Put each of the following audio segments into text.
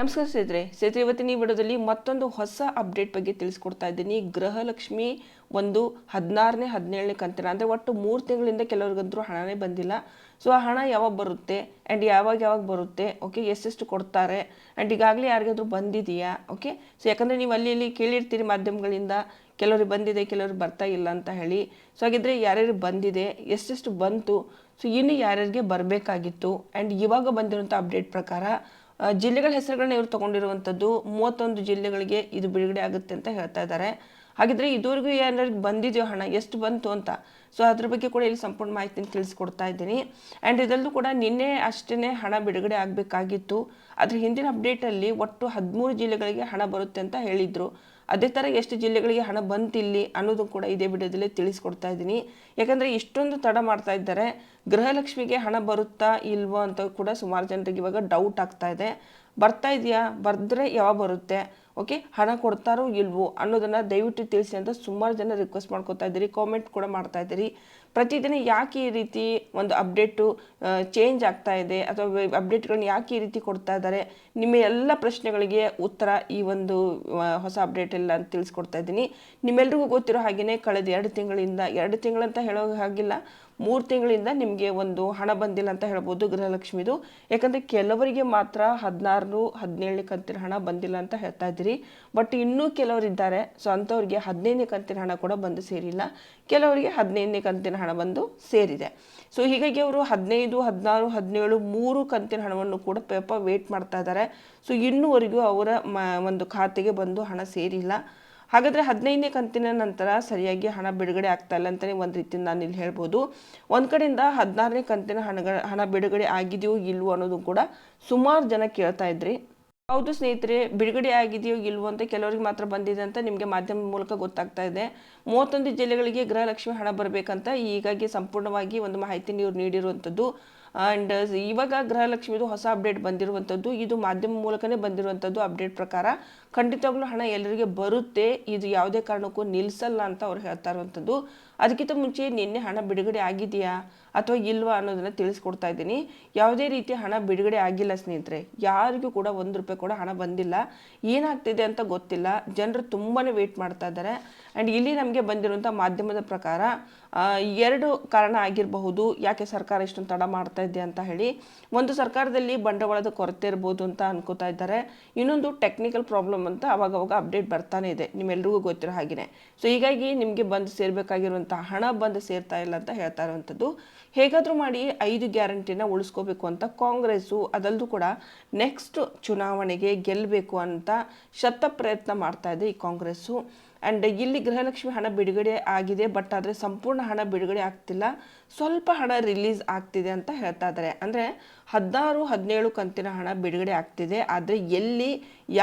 ನಮಸ್ಕಾರ ಸ್ನೇಹಿತರೆ. ಸ್ನೇಹಿತರೆ, ಇವತ್ತಿನ ಈ ವಿಡಿಯೋದಲ್ಲಿ ಮತ್ತೊಂದು ಹೊಸ ಅಪ್ಡೇಟ್ ಬಗ್ಗೆ ತಿಳಿಸ್ಕೊಡ್ತಾ ಇದ್ದೀನಿ. ಗೃಹಲಕ್ಷ್ಮಿ ಒಂದು ಹದಿನಾರನೇ, ಹದಿನೇಳನೇ ಕಂತಿನ, ಅಂದರೆ ಒಟ್ಟು ಮೂರು ತಿಂಗಳಿಂದ ಕೆಲವ್ರಿಗಂತೂ ಹಣನೇ ಬಂದಿಲ್ಲ. ಸೊ ಆ ಹಣ ಯಾವಾಗ ಬರುತ್ತೆ? ಆ್ಯಂಡ್ ಯಾವಾಗ ಯಾವಾಗ ಬರುತ್ತೆ? ಓಕೆ ಎಷ್ಟೆಷ್ಟು ಕೊಡ್ತಾರೆ? ಆ್ಯಂಡ್ ಈಗಾಗಲೇ ಯಾರಿಗಾದರೂ ಬಂದಿದೆಯಾ? ಓಕೆ ಸೊ ಯಾಕಂದರೆ ನೀವು ಅಲ್ಲಿ ಇಲ್ಲಿ ಕೇಳಿರ್ತೀರಿ ಮಾಧ್ಯಮಗಳಿಂದ, ಕೆಲವ್ರಿಗೆ ಬಂದಿದೆ, ಕೆಲವ್ರಿಗೆ ಬರ್ತಾ ಇಲ್ಲ ಅಂತ ಹೇಳಿ. ಸೊ ಹಾಗಿದ್ರೆ ಯಾರ್ಯಾರು ಬಂದಿದೆ, ಎಷ್ಟೆಷ್ಟು ಬಂತು? ಸೊ ಇನ್ನು ಯಾರ್ಯಾರಿಗೆ ಬರಬೇಕಾಗಿತ್ತು? ಆ್ಯಂಡ್ ಇವಾಗ ಬಂದಿರೋಂಥ ಅಪ್ಡೇಟ್ ಪ್ರಕಾರ ಜಿಲ್ಲೆಗಳ ಹೆಸರುಗಳನ್ನ ಇವರು ತಗೊಂಡಿರುವಂಥದ್ದು ಮೂವತ್ತೊಂದು ಜಿಲ್ಲೆಗಳಿಗೆ ಇದು ಬಿಡುಗಡೆ ಆಗುತ್ತೆ ಅಂತ ಹೇಳ್ತಾ ಇದ್ದಾರೆ. ಹಾಗಿದ್ರೆ ಇದುವರೆಗೂ ಏನಾದ್ರು ಬಂದಿದೆಯೋ ಹಣ, ಎಷ್ಟು ಬಂತು ಅಂತ, ಸೊ ಅದ್ರ ಬಗ್ಗೆ ಕೂಡ ಇಲ್ಲಿ ಸಂಪೂರ್ಣ ಮಾಹಿತಿನ ತಿಳಿಸ್ಕೊಡ್ತಾ ಇದ್ದೀನಿ. ಆ್ಯಂಡ್ ಇದರಲ್ಲೂ ಕೂಡ ನಿನ್ನೆ ಅಷ್ಟೇ ಹಣ ಬಿಡುಗಡೆ ಆಗಬೇಕಾಗಿತ್ತು. ಅದ್ರ ಹಿಂದಿನ ಅಪ್ಡೇಟಲ್ಲಿ ಒಟ್ಟು ಹದಿಮೂರು ಜಿಲ್ಲೆಗಳಿಗೆ ಹಣ ಬರುತ್ತೆ ಅಂತ ಹೇಳಿದರು. ಅದೇ ಥರ ಎಷ್ಟು ಜಿಲ್ಲೆಗಳಿಗೆ ಹಣ ಬಂತಿಲ್ಲಿ ಅನ್ನೋದು ಕೂಡ ಇದೇ ವಿಡಿಯೋದಲ್ಲಿ ತಿಳಿಸ್ಕೊಡ್ತಾ ಇದ್ದೀನಿ. ಯಾಕಂದರೆ ಇಷ್ಟೊಂದು ತಡ ಮಾಡ್ತಾ ಇದ್ದಾರೆ. ಗೃಹಲಕ್ಷ್ಮಿಗೆ ಹಣ ಬರುತ್ತಾ ಇಲ್ವೋ ಅಂತ ಕೂಡ ಸುಮಾರು ಜನರಿಗೆ ಇವಾಗ ಡೌಟ್ ಆಗ್ತಾ ಇದೆ. ಬರ್ತಾ ಇದೆಯಾ? ಬರೆದ್ರೆ ಯಾವಾಗ ಬರುತ್ತೆ? ಓಕೆ ಹಣ ಕೊಡ್ತಾರೋ ಇಲ್ವೋ ಅನ್ನೋದನ್ನು ದಯವಿಟ್ಟು ತಿಳಿಸಿ ಅಂತ ಸುಮಾರು ಜನ ರಿಕ್ವೆಸ್ಟ್ ಮಾಡ್ಕೊತಾ ಇದ್ದೀರಿ. ಕಾಮೆಂಟ್ ಕೂಡ ಮಾಡ್ತಾ ಇದ್ದೀರಿ. ಪ್ರತಿದಿನ ಯಾಕೆ ಈ ರೀತಿ ಒಂದು ಅಪ್ಡೇಟು ಚೇಂಜ್ ಆಗ್ತಾ ಇದೆ? ಅಥವಾ ಅಪ್ಡೇಟ್ಗಳನ್ನ ಯಾಕೆ ಈ ರೀತಿ ಕೊಡ್ತಾ ಇದ್ದಾರೆ? ನಿಮ್ಮ ಎಲ್ಲ ಪ್ರಶ್ನೆಗಳಿಗೆ ಉತ್ತರ ಈ ಒಂದು ಹೊಸ ಅಪ್ಡೇಟ್ ಎಲ್ಲ ಅಂತ ತಿಳಿಸ್ಕೊಡ್ತಾ ಇದ್ದೀನಿ. ನಿಮ್ಮೆಲ್ರಿಗೂ ಗೊತ್ತಿರೋ ಹಾಗೆಯೇ ಕಳೆದ ಎರಡು ತಿಂಗಳಿಂದ, ಎರಡು ತಿಂಗಳಂತ ಹೇಳೋ ಹಾಗಿಲ್ಲ. ಮೂರು ತಿಂಗಳಿಂದ ನಿಮಗೆ ಒಂದು ಹಣ ಬಂದಿಲ್ಲ ಅಂತ ಹೇಳ್ಬೋದು ಗೃಹಲಕ್ಷ್ಮಿದು. ಯಾಕಂದರೆ ಕೆಲವರಿಗೆ ಮಾತ್ರ ಹದಿನಾರು, ಹದಿನೇಳನೇ ಕಂತಿನ ಹಣ ಬಂದಿಲ್ಲ ಅಂತ ಹೇಳ್ತಾ ಇದ್ದೀರಿ. ಬಟ್ ಇನ್ನೂ ಕೆಲವರಿದ್ದಾರೆ. ಸೊ ಅಂಥವ್ರಿಗೆ ಹದಿನೈದನೇ ಕಂತಿನ ಹಣ ಕೂಡ ಬಂದು ಸೇರಿಲ್ಲ. ಕೆಲವರಿಗೆ ಹದಿನೈದನೇ ಕಂತಿನ ಹಣ ಬಂದು ಸೇರಿದೆ. ಸೊ ಹೀಗಾಗಿ ಅವರು ಹದಿನೈದು, ಹದಿನಾರು, ಹದಿನೇಳು, ಮೂರು ಕಂತಿನ ಹಣವನ್ನು ಕೂಡ ಪೇಪರ್ ವೇಟ್ ಮಾಡ್ತಾ ಇದ್ದಾರೆ. ಸೊ ಇನ್ನೂವರೆಗೂ ಅವರ ಮ, ಒಂದು ಖಾತೆಗೆ ಬಂದು ಹಣ ಸೇರಿಲ್ಲ. ಹಾಗಾದರೆ ಹದಿನೈದನೇ ಕಂತಿನ ನಂತರ ಸರಿಯಾಗಿ ಹಣ ಬಿಡುಗಡೆ ಆಗ್ತಾ ಇಲ್ಲ ಅಂತಲೇ ಒಂದು ರೀತಿ ನಾನು ಇಲ್ಲಿ ಹೇಳ್ಬೋದು. ಒಂದು ಕಡೆಯಿಂದ ಹದಿನಾರನೇ ಕಂತಿನ ಹಣಗಳ, ಹಣ ಬಿಡುಗಡೆ ಆಗಿದೆಯೋ ಇಲ್ವೋ ಅನ್ನೋದು ಕೂಡ ಸುಮಾರು ಜನ ಕೇಳ್ತಾ ಇದ್ರಿ. ಹೌದು ಸ್ನೇಹಿತರೆ, ಬಿಡುಗಡೆ ಆಗಿದೆಯೋ ಇಲ್ವೋ ಅಂತ ಕೆಲವರಿಗೆ ಮಾತ್ರ ಬಂದಿದೆ ಅಂತ ನಿಮಗೆ ಮಾಧ್ಯಮ ಮೂಲಕ ಗೊತ್ತಾಗ್ತಾ ಇದೆ. ಮೂವತ್ತೊಂದು ಜಿಲ್ಲೆಗಳಿಗೆ ಗೃಹಲಕ್ಷ್ಮಿ ಹಣ ಬರಬೇಕಂತ ಈಗಾಗಿ ಸಂಪೂರ್ಣವಾಗಿ ಒಂದು ಮಾಹಿತಿ ನೀವು ನೀಡಿರುವಂಥದ್ದು ಆ್ಯಂಡ್ ಇವಾಗ ಗೃಹಲಕ್ಷ್ಮಿದು ಹೊಸ ಅಪ್ಡೇಟ್ ಬಂದಿರುವಂಥದ್ದು ಇದು ಮಾಧ್ಯಮ ಮೂಲಕನೇ ಬಂದಿರುವಂಥದ್ದು ಅಪ್ಡೇಟ್ ಪ್ರಕಾರ. ಖಂಡಿತವಾಗ್ಲೂ ಹಣ ಎಲ್ಲರಿಗೆ ಬರುತ್ತೆ. ಇದು ಯಾವುದೇ ಕಾರಣಕ್ಕೂ ನಿಲ್ಲಿಸಲ್ಲ ಅಂತ ಅವ್ರು ಹೇಳ್ತಾ ಇರುವಂಥದ್ದು. ಅದಕ್ಕಿಂತ ಮುಂಚೆ ನಿನ್ನೆ ಹಣ ಬಿಡುಗಡೆ ಆಗಿದೆಯಾ ಅಥವಾ ಇಲ್ವಾ ಅನ್ನೋದನ್ನು ತಿಳಿಸ್ಕೊಡ್ತಾ ಇದ್ದೀನಿ. ಯಾವುದೇ ರೀತಿ ಹಣ ಬಿಡುಗಡೆ ಆಗಿಲ್ಲ ಸ್ನೇಹಿತರೆ. ಯಾರಿಗೂ ಕೂಡ ಒಂದು ರೂಪಾಯಿ ಕೂಡ ಹಣ ಬಂದಿಲ್ಲ. ಏನಾಗ್ತಿದೆ ಅಂತ ಗೊತ್ತಿಲ್ಲ. ಜನರು ತುಂಬಾ ವೇಟ್ ಮಾಡ್ತಾ ಇದ್ದಾರೆ. ಆ್ಯಂಡ್ ಇಲ್ಲಿ ನಮಗೆ ಬಂದಿರುವಂಥ ಮಾಧ್ಯಮದ ಪ್ರಕಾರ ಎರಡು ಕಾರಣ ಆಗಿರಬಹುದು. ಯಾಕೆ ಸರ್ಕಾರ ಇಷ್ಟೊಂದು ತಡ ಮಾಡ್ತಾ ಇದೆ ಅಂತ ಹೇಳಿ. ಒಂದು ಸರ್ಕಾರದಲ್ಲಿ ಬಂಡವಾಳದ ಕೊರತೆ ಇರ್ಬೋದು ಅಂತ ಅನ್ಕೋತಾ ಇದ್ದಾರೆ. ಇನ್ನೊಂದು ಟೆಕ್ನಿಕಲ್ ಪ್ರಾಬ್ಲಮ್ ಅಂತ ಅವಾಗ ಅವಾಗ ಅಪ್ಡೇಟ್ ಬರ್ತಾನೆ ಇದೆ. ನಿಮ್ಮೆಲ್ರಿಗೂ ಗೊತ್ತಿರೋ ಹಾಗೆಯೇ ಸೊ ಹೀಗಾಗಿ ನಿಮಗೆ ಬಂದು ಸೇರಬೇಕಾಗಿರುವಂಥ ಹಣ ಬಂದು ಸೇರ್ತಾ ಇಲ್ಲ ಅಂತ ಹೇಳ್ತಾ ಇರುವಂಥದ್ದು. ಹೇಗಾದರೂ ಮಾಡಿ ಐದು ಗ್ಯಾರಂಟಿನ ಉಳಿಸ್ಕೋಬೇಕು ಅಂತ ಕಾಂಗ್ರೆಸ್ಸು ಅದಲ್ಲೂ ಕೂಡ ನೆಕ್ಸ್ಟ್ ಚುನಾವಣೆಗೆ ಗೆಲ್ಲಬೇಕು ಅಂತ ಶತ ಪ್ರಯತ್ನ ಮಾಡ್ತಾ ಇದೆ ಈ ಕಾಂಗ್ರೆಸ್ಸು. ಆ್ಯಂಡ್ ಇಲ್ಲಿ ಗೃಹಲಕ್ಷ್ಮಿ ಹಣ ಬಿಡುಗಡೆ ಆಗಿದೆ ಬಟ್ ಆದರೆ ಸಂಪೂರ್ಣ ಹಣ ಬಿಡುಗಡೆ ಆಗ್ತಿಲ್ಲ. ಸ್ವಲ್ಪ ಹಣ ರಿಲೀಸ್ ಆಗ್ತಿದೆ ಅಂತ ಹೇಳ್ತಾ ಇದ್ದಾರೆ. ಅಂದರೆ ಹದಿನಾರು, ಹದಿನೇಳು ಕಂತಿನ ಹಣ ಬಿಡುಗಡೆ ಆಗ್ತಿದೆ. ಆದರೆ ಎಲ್ಲಿ,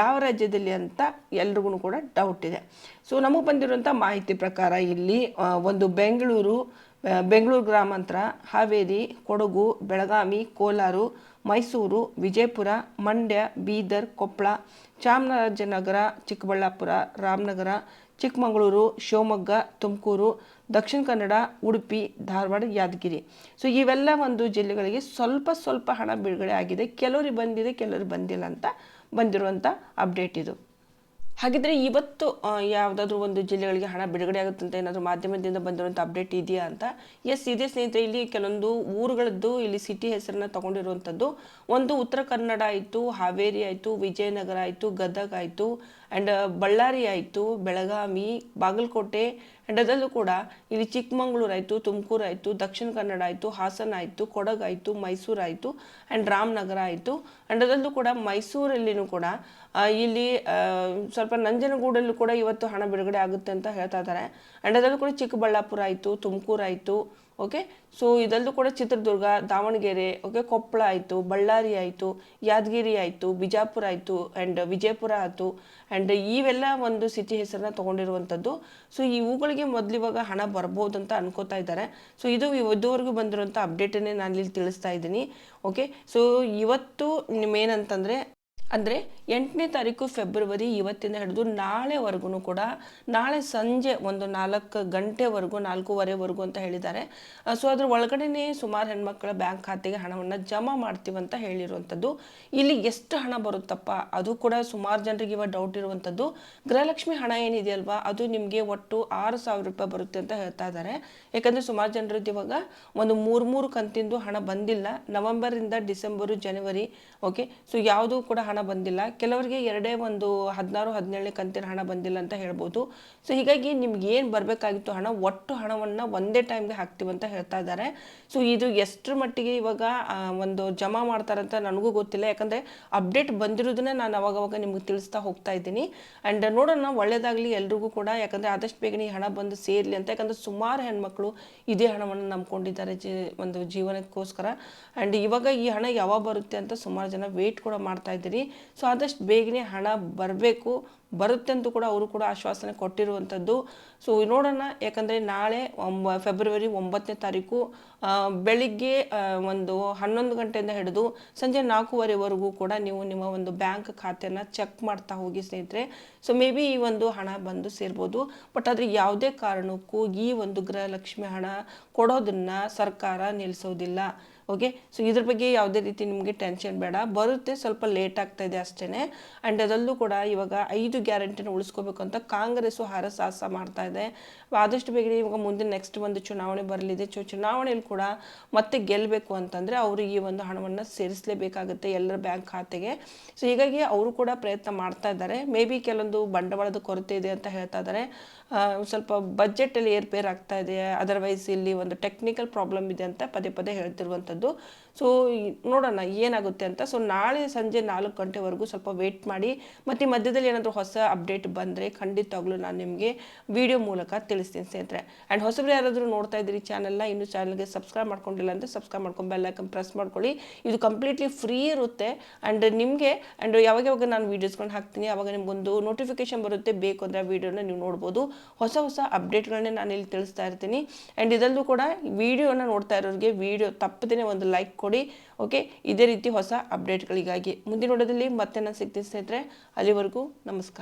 ಯಾವ ರಾಜ್ಯದಲ್ಲಿ ಅಂತ ಎಲ್ರಿಗೂ ಕೂಡ ಡೌಟ್ ಇದೆ. ಸೊ ನಮಗೆ ಬಂದಿರುವಂಥ ಮಾಹಿತಿ ಪ್ರಕಾರ ಇಲ್ಲಿ ಒಂದು ಬೆಂಗಳೂರು ಬೆಂಗಳೂರು ಗ್ರಾಮಾಂತರ, ಹಾವೇರಿ, ಕೊಡಗು, ಬೆಳಗಾವಿ, ಕೋಲಾರು, ಮೈಸೂರು, ವಿಜಯಪುರ, ಮಂಡ್ಯ, ಬೀದರ್, ಕೊಪ್ಪಳ, ಚಾಮರಾಜನಗರ, ಚಿಕ್ಕಬಳ್ಳಾಪುರ, ರಾಮನಗರ ಚಿಕ್ಕಮಗಳೂರು, ಶಿವಮೊಗ್ಗ, ತುಮಕೂರು, ದಕ್ಷಿಣ ಕನ್ನಡ, ಉಡುಪಿ, ಧಾರವಾಡ, ಯಾದಗಿರಿ. ಸೊ ಇವೆಲ್ಲ ಒಂದು ಜಿಲ್ಲೆಗಳಿಗೆ ಸ್ವಲ್ಪ ಸ್ವಲ್ಪ ಹಣ ಬಿಡುಗಡೆ ಆಗಿದೆ. ಕೆಲವರಿಗೆ ಬಂದಿದೆ, ಕೆಲವರಿಗೆ ಬಂದಿಲ್ಲ ಅಂತ ಬಂದಿರುವಂಥ ಅಪ್ಡೇಟ್ ಇದು. ಹಾಗಿದ್ರೆ ಇವತ್ತು ಯಾವುದಾದ್ರೂ ಒಂದು ಜಿಲ್ಲೆಗಳಿಗೆ ಹಣ ಬಿಡುಗಡೆ ಆಗುತ್ತೆ ಅಂತ ಏನಾದರೂ ಮಾಧ್ಯಮದಿಂದ ಬಂದಿರುವಂಥ ಅಪ್ಡೇಟ್ ಇದೆಯಾ ಅಂತ? ಎಸ್ ಇದೆ ಸ್ನೇಹಿತರೆ. ಇಲ್ಲಿ ಕೆಲವೊಂದು ಊರುಗಳದ್ದು, ಇಲ್ಲಿ ಸಿಟಿ ಹೆಸರನ್ನ ತಗೊಂಡಿರುವಂಥದ್ದು ಒಂದು ಉತ್ತರ ಕನ್ನಡ ಆಯಿತು, ಹಾವೇರಿ ಆಯಿತು, ವಿಜಯನಗರ ಆಯಿತು, ಗದಗ ಆಯಿತು ಆ್ಯಂಡ್ ಬಳ್ಳಾರಿ ಆಯಿತು, ಬೆಳಗಾವಿ, ಬಾಗಲಕೋಟೆ ಆ್ಯಂಡ್ ಕೂಡ ಇಲ್ಲಿ ಚಿಕ್ಕಮಂಗ್ಳೂರು ಆಯಿತು, ತುಮಕೂರು ಆಯಿತು, ದಕ್ಷಿಣ ಕನ್ನಡ ಆಯಿತು, ಹಾಸನ ಆಯಿತು ಕೊಡಗಾಯಿತು ಮೈಸೂರು ಆಯಿತು ಆ್ಯಂಡ್ ರಾಮನಗರ ಆಯಿತು. ಆ್ಯಂಡ್ ಅದರಲ್ಲೂ ಕೂಡ ಮೈಸೂರಲ್ಲಿನೂ ಕೂಡ ಇಲ್ಲಿ ಸ್ವಲ್ಪ ನಂಜನಗೂಡಲ್ಲೂ ಕೂಡ ಇವತ್ತು ಹಣ ಬಿಡುಗಡೆ ಆಗುತ್ತೆ ಅಂತ ಹೇಳ್ತಾ ಇದ್ದಾರೆ. ಆ್ಯಂಡ್ ಅದರಲ್ಲೂ ಕೂಡ ಚಿಕ್ಕಬಳ್ಳಾಪುರ ಆಯಿತು, ತುಮಕೂರು ಆಯಿತು ಓಕೆ? ಸೊ ಇದಲ್ಲೂ ಕೂಡ ಚಿತ್ರದುರ್ಗ, ದಾವಣಗೆರೆ, ಓಕೆ, ಕೊಪ್ಪಳ ಆಯಿತು, ಬಳ್ಳಾರಿ ಆಯಿತು, ಯಾದಗಿರಿ ಆಯಿತು, ಬಿಜಾಪುರ ಆಯಿತು ಆ್ಯಂಡ್ ವಿಜಯಪುರ ಆಯಿತು ಆ್ಯಂಡ್ ಇವೆಲ್ಲ ಒಂದು ಸಿಟಿ ಹೆಸರನ್ನ ತೊಗೊಂಡಿರುವಂಥದ್ದು ಸೊ ಇವುಗಳಿಗೆ ಮೊದಲು ಇವಾಗ ಹಣ ಬರ್ಬೋದು ಅಂತ ಅನ್ಕೋತಾ ಇದ್ದಾರೆ. ಸೊ ಇದು ಇದುವರೆಗೂ ಬಂದಿರುವಂಥ ಅಪ್ಡೇಟನ್ನೇ ನಾನು ಇಲ್ಲಿ ತಿಳಿಸ್ತಾ ಇದ್ದೀನಿ. ಓಕೆ ಸೊ ಇವತ್ತು ನಿಮ್ಮೇನಂತಂದರೆ ಅಂದರೆ ಎಂಟನೇ ತಾರೀಕು ಫೆಬ್ರವರಿ ಇವತ್ತಿಂದ ಹಿಡಿದು ನಾಳೆವರೆಗೂ ಕೂಡ, ನಾಳೆ ಸಂಜೆ ಒಂದು ನಾಲ್ಕು ಗಂಟೆವರೆಗೂ, ನಾಲ್ಕೂವರೆವರೆಗೂ ಅಂತ ಹೇಳಿದ್ದಾರೆ. ಸೊ ಅದ್ರ ಒಳಗಡೆನೇ ಸುಮಾರು ಹೆಣ್ಮಕ್ಳ ಬ್ಯಾಂಕ್ ಖಾತೆಗೆ ಹಣವನ್ನು ಜಮಾ ಮಾಡ್ತೀವಂತ ಹೇಳಿರುವಂಥದ್ದು. ಇಲ್ಲಿ ಎಷ್ಟು ಹಣ ಬರುತ್ತಪ್ಪ? ಅದು ಕೂಡ ಸುಮಾರು ಜನರಿಗೆ ಇವಾಗ ಡೌಟ್ ಇರುವಂಥದ್ದು. ಗೃಹಲಕ್ಷ್ಮಿ ಹಣ ಏನಿದೆಯಲ್ವಾ? ಅದು ನಿಮಗೆ ಒಟ್ಟು ಆರು ಸಾವಿರ ರೂಪಾಯಿ ಬರುತ್ತೆ ಅಂತ ಹೇಳ್ತಾ ಇದ್ದಾರೆ. ಯಾಕಂದರೆ ಸುಮಾರು ಜನರದ್ದು ಇವಾಗ ಒಂದು ಮೂರು ಮೂರು ಕಂತಿಂದು ಹಣ ಬಂದಿಲ್ಲ. ನವಂಬರಿಂದ ಡಿಸೆಂಬರು, ಜನವರಿ ಓಕೆ ಸೊ ಯಾವುದೂ ಕೂಡ ಹಣ ಬಂದಿಲ್ಲ. ಕೆಲವರಿಗೆ ಎರಡೇ ಒಂದು ಹದಿನಾರು, ಹದಿನೇಳನೇ ಕಂತಿನ ಹಣ ಬಂದಿಲ್ಲ ಅಂತ ಹೇಳ್ಬೋದು. ಸೊ ಹೀಗಾಗಿ ನಿಮ್ಗೆ ಏನು ಬರಬೇಕಾಗಿತ್ತು ಹಣ? ಒಟ್ಟು ಹಣವನ್ನು ಒಂದೇ ಟೈಮ್ಗೆ ಹಾಕ್ತೀವಿ ಅಂತ ಹೇಳ್ತಾ ಇದ್ದಾರೆ. ಸೊ ಇದು ಎಷ್ಟರ ಮಟ್ಟಿಗೆ ಇವಾಗ ಒಂದು ಜಮಾ ಮಾಡ್ತಾರಂತ ನನಗೂ ಗೊತ್ತಿಲ್ಲ. ಯಾಕಂದರೆ ಅಪ್ಡೇಟ್ ಬಂದಿರೋದನ್ನ ನಾನು ಅವಾಗವಾಗ ನಿಮ್ಗೆ ತಿಳಿಸ್ತಾ ಹೋಗ್ತಾ ಇದ್ದೀನಿ. ಆ್ಯಂಡ್ ನೋಡೋಣ, ಒಳ್ಳೇದಾಗಲಿ ಎಲ್ರಿಗೂ ಕೂಡ. ಯಾಕಂದರೆ ಆದಷ್ಟು ಬೇಗನೆ ಈ ಹಣ ಬಂದು ಸೇರಲಿ ಅಂತ. ಯಾಕಂದರೆ ಸುಮಾರು ಹೆಣ್ಮಕ್ಳು ಇದೇ ಹಣವನ್ನು ನಂಬ್ಕೊಂಡಿದ್ದಾರೆ ಜಿ, ಒಂದು ಜೀವನಕ್ಕೋಸ್ಕರ. ಆ್ಯಂಡ್ ಇವಾಗ ಈ ಹಣ ಯಾವಾಗ ಬರುತ್ತೆ ಅಂತ ಸುಮಾರು ಜನ ವೆಯ್ಟ್ ಕೂಡ ಮಾಡ್ತಾ ಇದ್ದೀರಿ. ಸೊ ಆದಷ್ಟು ಬೇಗನೆ ಹಣ ಬರಬೇಕು. ಬರುತ್ತೆ ಅಂತ ಕೂಡ ಅವರು ಕೂಡ ಆಶ್ವಾಸನೆ ಕೊಟ್ಟಿರುವಂಥದ್ದು. ಸೊ ನೋಡೋಣ, ಯಾಕಂದರೆ ನಾಳೆ ಒಂಬ ಫೆಬ್ರವರಿ ಒಂಬತ್ತನೇ ತಾರೀಕು ಬೆಳಿಗ್ಗೆ ಒಂದು ಹನ್ನೊಂದು ಗಂಟೆಯಿಂದ ಹಿಡಿದು ಸಂಜೆ ನಾಲ್ಕೂವರೆವರೆಗೂ ಕೂಡ ನೀವು ನಿಮ್ಮ ಒಂದು ಬ್ಯಾಂಕ್ ಖಾತೆನ ಚೆಕ್ ಮಾಡ್ತಾ ಹೋಗಿ ಸ್ನೇಹಿತರೆ. ಸೊ ಮೇ ಬಿ ಈ ಒಂದು ಹಣ ಬಂದು ಸೇರ್ಬೋದು. ಬಟ್ ಆದರೆ ಯಾವುದೇ ಕಾರಣಕ್ಕೂ ಈ ಒಂದು ಗೃಹಲಕ್ಷ್ಮಿ ಹಣ ಕೊಡೋದನ್ನು ಸರ್ಕಾರ ನಿಲ್ಲಿಸೋದಿಲ್ಲ ಓಕೆ ಸೊ ಇದ್ರ ಬಗ್ಗೆ ಯಾವುದೇ ರೀತಿ ನಿಮಗೆ ಟೆನ್ಷನ್ ಬೇಡ. ಬರುತ್ತೆ, ಸ್ವಲ್ಪ ಲೇಟ್ ಆಗ್ತಾ ಇದೆ ಅಷ್ಟೇ ಆ್ಯಂಡ್ ಅದರಲ್ಲೂ ಕೂಡ ಇವಾಗ ಐದು ಗ್ಯಾರಂಟಿನ ಉಳಿಸ್ಕೋಬೇಕು ಅಂತ ಕಾಂಗ್ರೆಸ್ಸು ಹರಸಾಹಸ ಮಾಡ್ತಾ ಇದೆ. ಆದಷ್ಟು ಬೇಗ ಇವಾಗ ಮುಂದೆ ನೆಕ್ಸ್ಟ್ ಒಂದು ಚುನಾವಣೆ ಬರಲಿದೆ. ಸೊ ಚುನಾವಣೆಯಲ್ಲಿ ಕೂಡ ಮತ್ತೆ ಗೆಲ್ಲಬೇಕು ಅಂತಂದರೆ ಅವರು ಈ ಒಂದು ಹಣವನ್ನು ಸೇರಿಸಲೇಬೇಕಾಗುತ್ತೆ ಎಲ್ಲರ ಬ್ಯಾಂಕ್ ಖಾತೆಗೆ. ಸೊ ಹೀಗಾಗಿ ಅವರು ಕೂಡ ಪ್ರಯತ್ನ ಮಾಡ್ತಾ ಇದ್ದಾರೆ. ಮೇ ಬಿ ಕೆಲವೊಂದು ಬಂಡವಾಳದ ಕೊರತೆ ಇದೆ ಅಂತ ಹೇಳ್ತಾ ಇದ್ದಾರೆ. ಸ್ವಲ್ಪ ಬಜೆಟಲ್ಲಿ ಏರ್ಪೇರ್ ಆಗ್ತಾ ಇದೆ. ಅದರ್ವೈಸ್ ಇಲ್ಲಿ ಒಂದು ಟೆಕ್ನಿಕಲ್ ಪ್ರಾಬ್ಲಮ್ ಇದೆ ಅಂತ ಪದೇ ಪದೇ ಹೇಳ್ತಿರುವಂಥದ್ದು ಸೊ ನೋಡೋಣ ಏನಾಗುತ್ತೆ ಅಂತ. ಸೊ ನಾಳೆ ಸಂಜೆ ನಾಲ್ಕು ಗಂಟೆವರೆಗೂ ಸ್ವಲ್ಪ ವೇಟ್ ಮಾಡಿ. ಮತ್ತು ಮಧ್ಯದಲ್ಲಿ ಏನಾದರೂ ಹೊಸ ಅಪ್ಡೇಟ್ ಬಂದರೆ ಖಂಡಿತವಾಗ್ಲೂ ನಾನು ನಿಮಗೆ ವಿಡಿಯೋ ಮೂಲಕ ತಿಳಿಸ್ತೀನಿ ಸ್ನೇಹಿತರೆ. ಆ್ಯಂಡ್ ಹೊಸಬ್ರು ಯಾರಾದರೂ ನೋಡ್ತಾ ಇದ್ದೀರಿ ಚಾನಲ್ನ ಇನ್ನು ಚಾನಲ್ಗೆ ಸಬ್ಸ್ಕ್ರೈಬ್ ಮಾಡ್ಕೊಂಡಿಲ್ಲ ಅಂದರೆ ಸಬ್ಸ್ಕ್ರೈಬ್ ಮಾಡ್ಕೊಂಡು ಬೆಲ್ ಐಕನ್ ಪ್ರೆಸ್ ಮಾಡ್ಕೊಳ್ಳಿ. ಇದು ಕಂಪ್ಲೀಟ್ಲಿ ಫ್ರೀ ಇರುತ್ತೆ. ಆ್ಯಂಡ್ ನಿಮಗೆ ಆ್ಯಂಡ್ ಯಾವಾಗ ಯಾವಾಗ ನಾನು ವೀಡಿಯೋಸ್ಕೊಂಡು ಹಾಕ್ತೀನಿ ಆವಾಗ ನಿಮಗೊಂದು ನೋಟಿಫಿಕೇಶನ್ ಬರುತ್ತೆ. ಬೇಕು ಅಂದರೆ ವೀಡಿಯೋನ ನೀವು ನೋಡ್ಬೋದು. ಹೊಸ ಹೊಸ ಅಪ್ಡೇಟ್ಗಳನ್ನೇ ನಾನು ಇಲ್ಲಿ ತಿಳಿಸ್ತಾ ಇರ್ತೀನಿ. ಆ್ಯಂಡ್ ಇದರಲ್ಲೂ ಕೂಡ ವಿಡಿಯೋನ ನೋಡ್ತಾ ಇರೋರಿಗೆ ವಿಡಿಯೋ ತಪ್ಪದೇ ಒಂದು ಲೈಕ್ ಕೊಡಿ. ಓಕೆ ಇದೇ ರೀತಿ ಹೊಸ ಅಪ್ಡೇಟ್ಗಳಿಗಾಗಿ ಮುಂದಿನ ನೋಡೋದಲ್ಲಿ ಮತ್ತೆ ನಾನು ಸಿಗ್ತೀನಿ ಸ್ನೇಹಿತರೆ. ಅಲ್ಲಿವರೆಗೂ ನಮಸ್ಕಾರ.